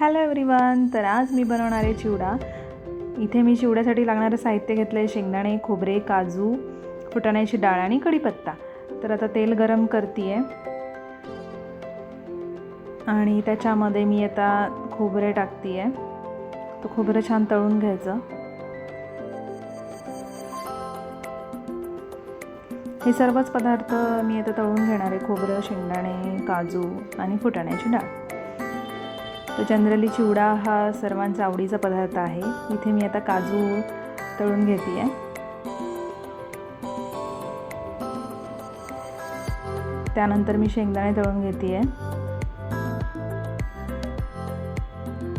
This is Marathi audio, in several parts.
हॅलो एव्हरीवन तर आज मी बनवणार आहे चिवडा. इथे मी चिवड्यासाठी लागणारं साहित्य घेतलं आहे शेंगदाणे खोबरे काजू फुटाण्याची डाळ आणि कढीपत्ता. तर आता तेल गरम करते आहे आणि त्याच्यामध्ये मी आता खोबरे टाकते आहे तो खोबरं छान तळून घ्यायचं. हे सर्वच पदार्थ मी आता तळून घेणार आहे. खोबरं शेंगदाणे काजू आणि फुटाण्याची डाळ. तर जनरली चिवडा हा सर्वांचा आवडीचा पदार्थ आहे. इथे मी आता काजू तळून घेते आहे त्यानंतर मी शेंगदाणे तळून घेते आहे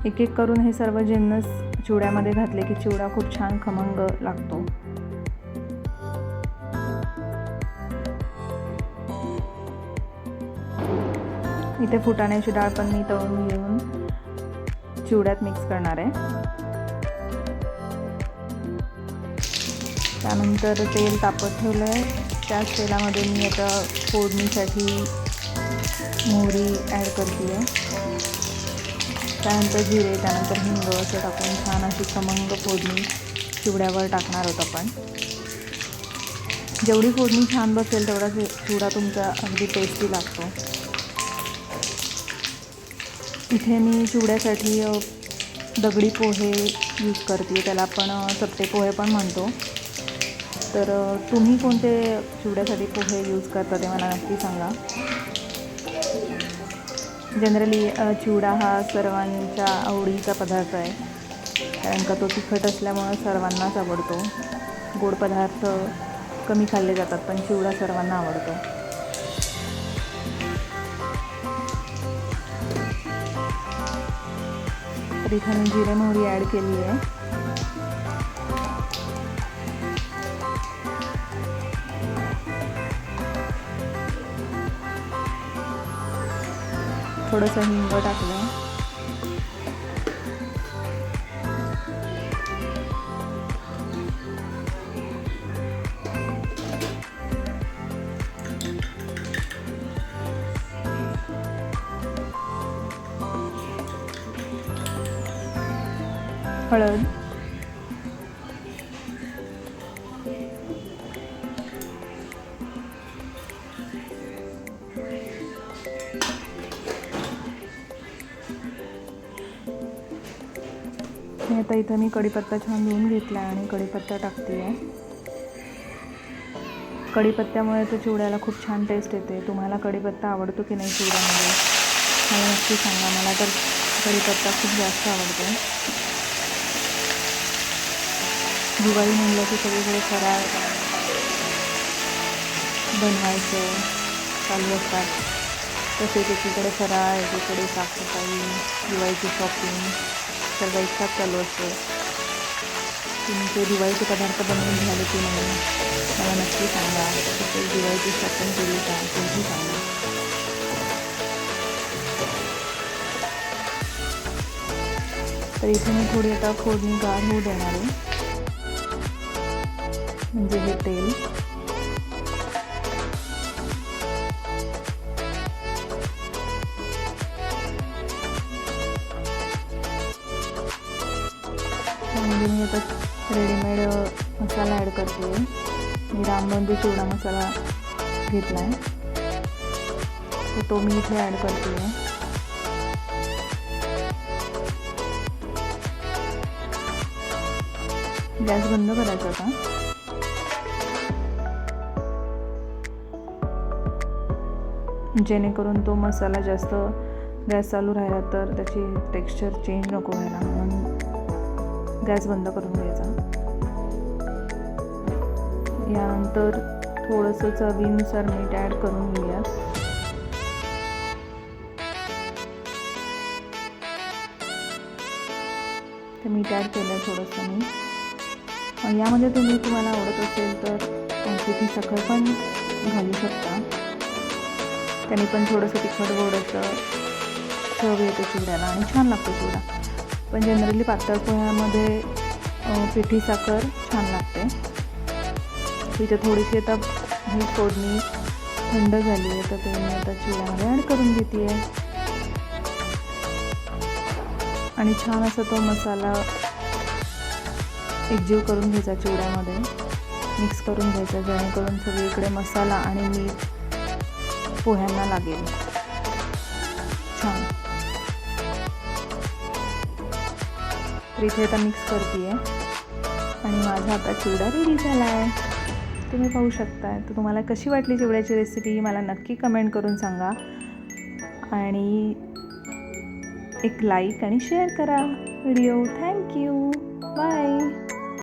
एक एक करून हे सर्व जिन्नस चिवड्यामध्ये घातले की चिवडा खूप छान खमंग लागतो. इथे फुटाण्याची डाळ पण मी तळून घेऊन चिवड्यात मिक्स करणार आहे. त्यानंतर तेल तापत ठेवलं आहे त्याच तेलामध्ये मी आता फोडणीसाठी मोहरी ॲड करते आहे त्यानंतर जिरे त्यानंतर हिंग असं टाकून छान अशी खमंग फोडणी चिवड्यावर टाकणार आहोत आपण. जेवढी फोडणी छान बसेल तेवढा चिवडा तुमचा अगदी टेस्टी लागतो. इथे मी चिवड्यासाठी दगडी पोहे यूज करते. त्याला आपण चपटे पोहे पण म्हणतो. तर तुम्ही कोणते चिवड्यासाठी पोहे यूज करता ते मला नक्की सांगा. जनरली चिवडा हा सर्वांच्या आवडीचा पदार्थ आहे. कारण का तो तिखट असल्यामुळं सर्वांनाच आवडतो. गोड पदार्थ कमी खाल्ले जातात पण चिवडा सर्वांना आवडतो. तर इथं मी जिरे मोहरी ॲड केली आहे. थोडंसं हिंग टाकलं. हळद. मी आता इथं मी कढीपत्ता छान धुवून घेतला आहे आणि कढीपत्ता टाकते आहे कढीपत्त्यामुळे तर चिवड्याला खूप छान टेस्ट येते. तुम्हाला कढीपत्ता आवडतो की नाही चिवड्यामध्ये? नक्की सांगा. मला तर कढीपत्ता खूप जास्त आवडतो. दिवाळी म्हणलं की सगळीकडे फराळ बनवायचं चालू असतात. तसेच एकीकडे फराळ एकीकडे साफसफाई दिवाळीची शॉपिंग सर्व एकसाथ चालू असतो. तुमचे दिवाळीचे पदार्थ बनवून झाले की नाही मला नक्की सांगा. तसेच दिवाळीची शॉपिंग केली का तेही सांगा. तर इथे मी थोडी आता फोडणी गार होऊ देणार आहे. म्हणजे हे तेल. म्हणजे मी आता रेडीमेड मसाला ॲड करते. मी रामबंधू चिवडा मसाला घेतला आहे तो मी इथे ॲड करते. आहे गॅस बंद करायचा आता. जेणेकरून तो मसाला जास्त गॅस चालू राहिला तर त्याची टेक्स्चर चेंज नको व्हायला. म्हणून गॅस बंद करून घ्यायचा. यानंतर थोडंसं चवीनुसार मीठ ॲड करून घेऊया तर मीठ ॲड केलं थोडंसं मी. यामध्ये तुम्ही तुम्हाला आवडत असेल तर पिठी साखर पण घालू शकता. त्याने पण थोडंसं तिखट गोडसं चव येते चिवड्याला आणि छान लागतो चिवडा. पण जनरली पातळ पोह्यामध्ये पिठी साखर छान लागते. तिथे थोडीशी आता ही फोडणी थंड झाली आहे तर ते मी आता चिवड्यामध्ये ॲड करून घेते आहे आणि छान असा तो मसाला एकजीव करून घ्यायचा चिवड्यामध्ये. मिक्स करून घ्यायचा जेणेकरून सगळीकडे मसाला आणि मीठ पोह्यांना लागेल. छान. तर इथे आता मिक्स करते आणि माझा आता चिवडा रेडी झाला आहे तुम्ही पाहू शकता तर तुम्हाला कशी वाटली चिवड्याची रेसिपी मला नक्की कमेंट करून सांगा. आणि एक लाईक आणि शेअर करा. Video thank you bye